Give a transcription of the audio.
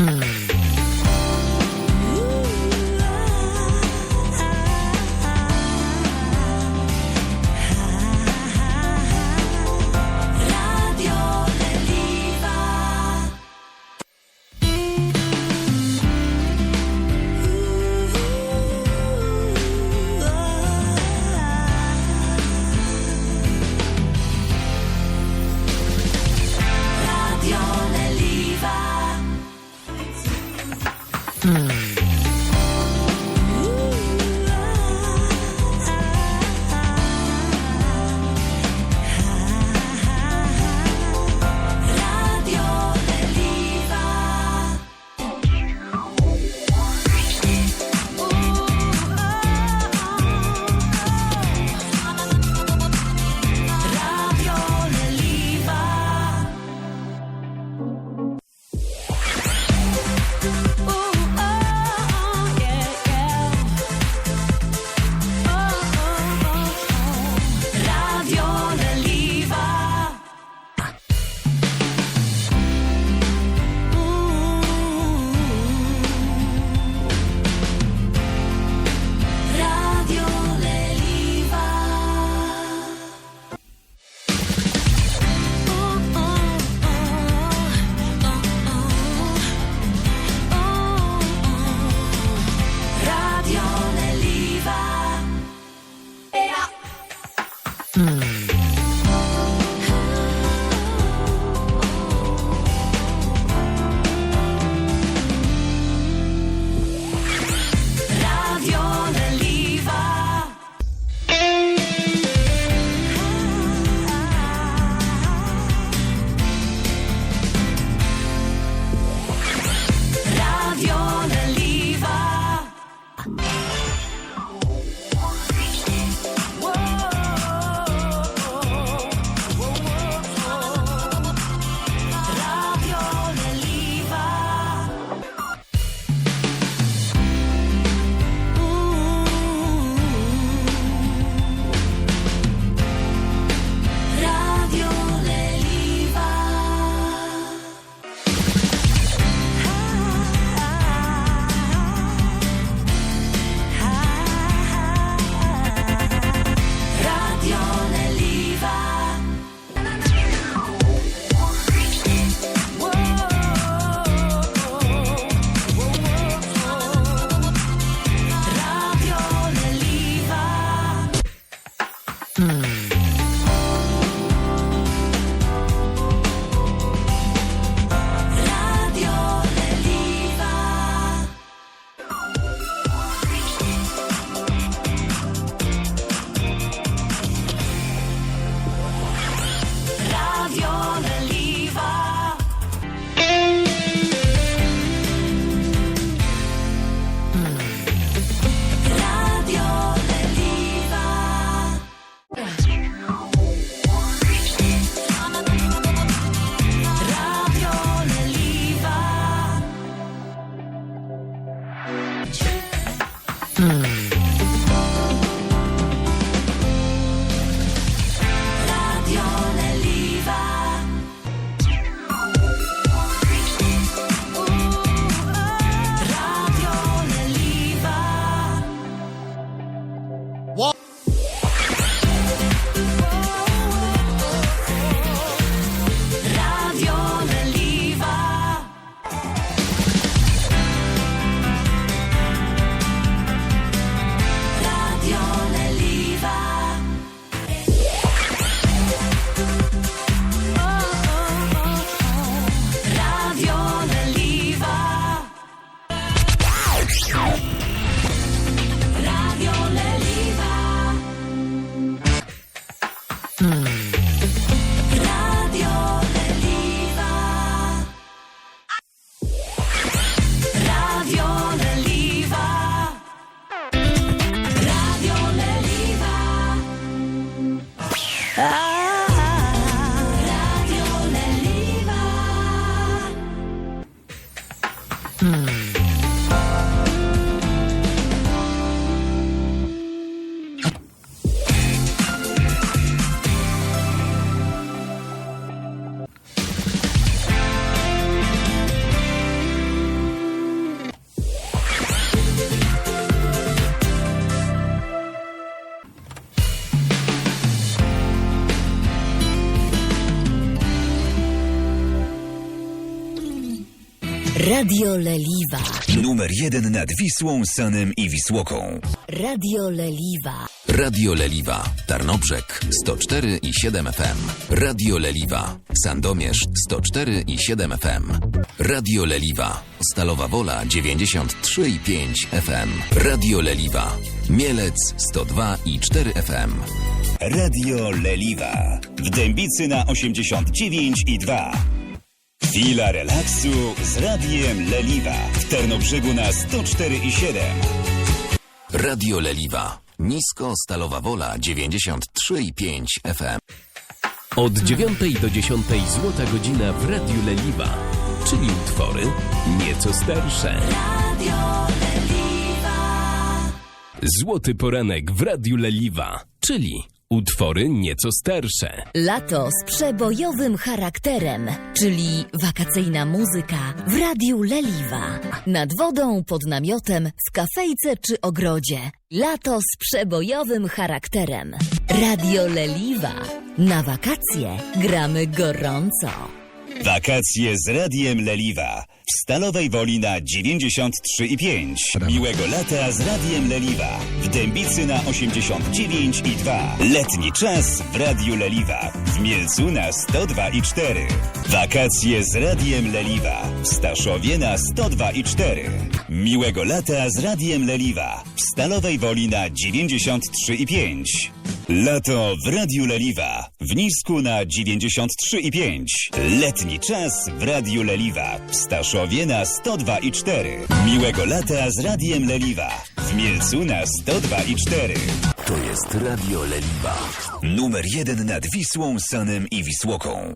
Hmm. Hmm. Hmm. Radio Leliwa. Numer jeden nad Wisłą, Sanem i Wisłoką. Radio Leliwa. Radio Leliwa, Tarnobrzeg 104 i 7 FM. Radio Leliwa, Sandomierz 104 i 7 FM. Radio Leliwa, Stalowa Wola 93 i 5 FM. Radio Leliwa, Mielec 102 i 4 FM. Radio Leliwa. W Dębicy na 89 i 2. Chwila relaksu z Radiem Leliwa. W Tarnobrzegu na 104 i 7. Radio Leliwa, Nisko Stalowa Wola 93 i 5 FM. Od 9 do 10 złota godzina w Radiu Leliwa, czyli utwory nieco starsze. Radio Leliwa. Złoty poranek w Radiu Leliwa, czyli utwory nieco starsze. Lato z przebojowym charakterem, czyli wakacyjna muzyka w Radiu Leliwa. Nad wodą, pod namiotem, w kafejce czy ogrodzie. Lato z przebojowym charakterem. Radio Leliwa. Na wakacje gramy gorąco. Wakacje z Radiem Leliwa. W Stalowej Woli na 93 i 5. Miłego lata z Radiem Leliwa. W Dębicy na 89 i 2. Letni czas w Radiu Leliwa. W Mielcu na 102 i 4. Wakacje z Radiem Leliwa. W Staszowie na 102 i 4. Miłego lata z Radiem Leliwa. W Stalowej Woli na 93 i 5. Lato w Radiu Leliwa. W Nisku na 93 i 5. Letni czas w Radiu Leliwa. W Staszowie na 102 i 4. Miłego lata z Radiem Leliwa. W Mielcu na 102 i 4. To jest Radio Leliwa. Numer jeden nad Wisłą, Sanem i Wisłoką.